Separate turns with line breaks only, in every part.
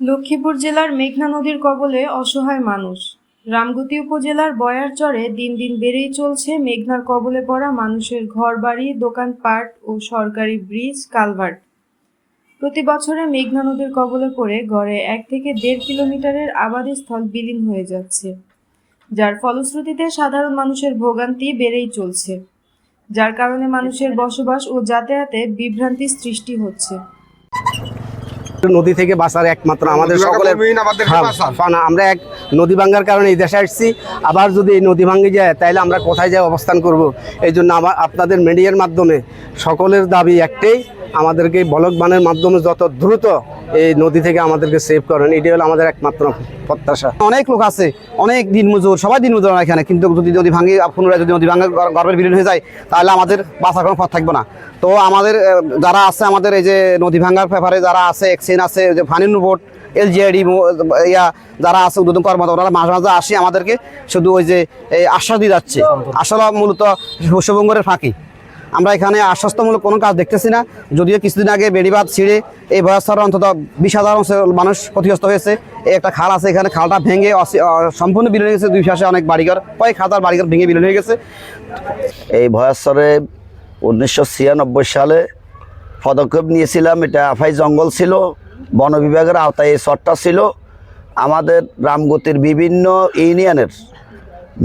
লক্ষ্মীপুর জেলার মেঘনা নদীর কবলে অসহায় মানুষ। রামগতি উপজেলার বয়ারচরে দিন দিন বেড়েই চলছে মেঘনার কবলে পড়া মানুষের ঘরবাড়ি, দোকানপাট ও সরকারি ব্রিজ, কালভার্ট। প্রতি বছরে মেঘনা নদীর কবলে পড়ে গড়ে এক থেকে দেড় কিলোমিটারের আবাদি স্থল বিলীন হয়ে যাচ্ছে। যার ফলশ্রুতিতে সাধারণ মানুষের ভোগান্তি বেড়েই চলছে। যার কারণে মানুষের বসবাস ও যাতায়াতে বিভ্রান্তির সৃষ্টি হচ্ছে।
নদী থেকে বাঁচার একমাত্র আমাদের সকলের। আমরা এক নদী ভাঙ্গার কারণে এই দেশে আসছি। আবার যদি এই নদী ভাঙ্গে যায় তাহলে আমরা কোথায় যাই অবস্থান করব? এই জন্য আমার আপনাদের মিডিয়ার মাধ্যমে সকলের দাবি একটাই আমাদেরকে বলক বানের মাধ্যমে যত দ্রুত এই নদী থেকে আমাদেরকে সেভ করেন এটি হলো আমাদের একমাত্র প্রত্যাশা।
অনেক লোক আছে, অনেক দিন মজুর সবাই দিন মজুর এখানে, কিন্তু যদি নদী ভাঙি, পুনরায় যদি নদী ভাঙে, গর- গর্ভের বিলীন হয়ে যায়, তাহলে আমাদের বাঁচার কোনো পথ থাকবে না। তো আমাদের যারা আছে আমাদের এই যে নদী ভাঙার ব্যাপারে, যারা আছে এক্সেন আছে যে ফানিনু বোর্ড এলজিআইডি ইয়া, যারা আছে উদ্বোধন কর্মকর্তা, ওনারা মাঝে মাঝে আসি আমাদেরকে শুধু ওই যে, এই আশ্বাস দিয়ে যাচ্ছে। আসলে মূলত শস্যভঙ্গরের ফাঁকি। আমরা এখানে আশ্বস্তমূলক কোনো কাজ দেখতেছি না। যদিও কিছুদিন আগে বেড়িবাদ ছিঁড়ে এই বয়স্করা অন্তত বিশ হাজার মানুষ ক্ষতিগ্রস্ত হয়েছে। এই একটা খাল আছে এখানে, খালটা ভেঙে সম্পূর্ণ বিলীন হয়ে গেছে। দুই পাশে অনেক বাড়িঘর, কয়েক হাজার বাড়িঘর ভেঙে বিলীন হয়ে গেছে।
এই ভয়াসরে উনিশশো সালে পদক্ষেপ নিয়েছিলাম। এটা আফাই জঙ্গল ছিল, বন বিভাগের আওতায় এই ছিল। আমাদের রামগতির বিভিন্ন ইউনিয়নের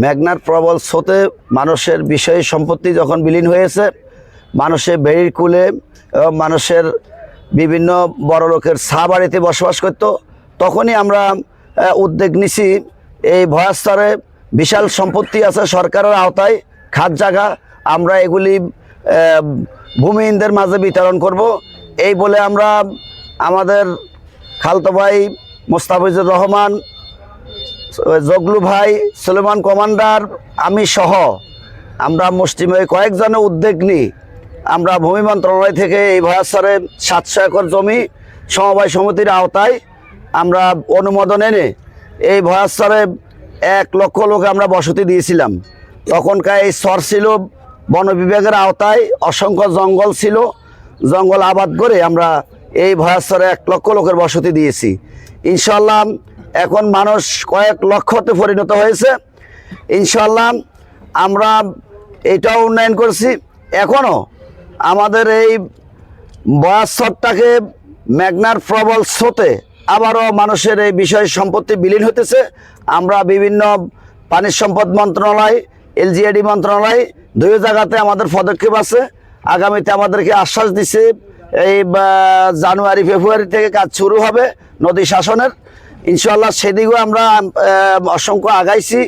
মেঘনার প্রবল স্রোতে মানুষের বিষয় সম্পত্তি যখন বিলীন হয়েছে, মানুষের বেড়ির কুলে এবং মানুষের বিভিন্ন বড় লোকের ছা বাড়িতে বসবাস করতো, তখনই আমরা উদ্যোগ নিছি এই ভয়াস্তরে বিশাল সম্পত্তি আছে সরকারের আওতায় খাত জায়গা আমরা এগুলি ভূমিহীনদের মাঝে বিতরণ করব। এই বলে আমরা আমাদের খালতো ভাই মোস্তাফিজুর রহমান জগলু ভাই, সুলেমান কমান্ডার, আমি সহ। আমরা মুসলিমে কয়েকজনের উদ্যোগ নিই। আমরা ভূমি মন্ত্রণালয় থেকে এই ভয়াসরে সাতশো একর জমি সমবায় সমিতির আওতায় আমরা অনুমোদন এনে এই ভয়াসরে এক লক্ষ লোক আমরা বসতি দিয়েছিলাম। তখনকার এই স্তর ছিল বন বিভাগের আওতায়, অসংখ্য জঙ্গল ছিল। জঙ্গল আবাদ করে আমরা এই ভয়াসরে এক লক্ষ লোকের বসতি দিয়েছি। ইনশাল্লাহ এখন মানুষ কয়েক লক্ষতে পরিণত হয়েছে। ইনশাল্লাহ আমরা এটাও উন্নয়ন করছি। এখনও আমাদের এই বয়াসরটাকে মেঘনার প্রবল স্রোতে আবারও মানুষের এই বিষয় সম্পত্তি বিলীন হতেছে আমরা বিভিন্ন পানি সম্পদ মন্ত্রণালয় এলজিআইডি মন্ত্রণালয় দুই জায়গাতে আমাদের পদক্ষেপ আছে। আগামীতে আমাদেরকে আশ্বাস দিছে, এই জানুয়ারি, ফেব্রুয়ারি থেকে কাজ শুরু হবে নদী শাসনের। ইনশাল্লাহ সেদিকেও আমরা অসংখ্য আগাইছি।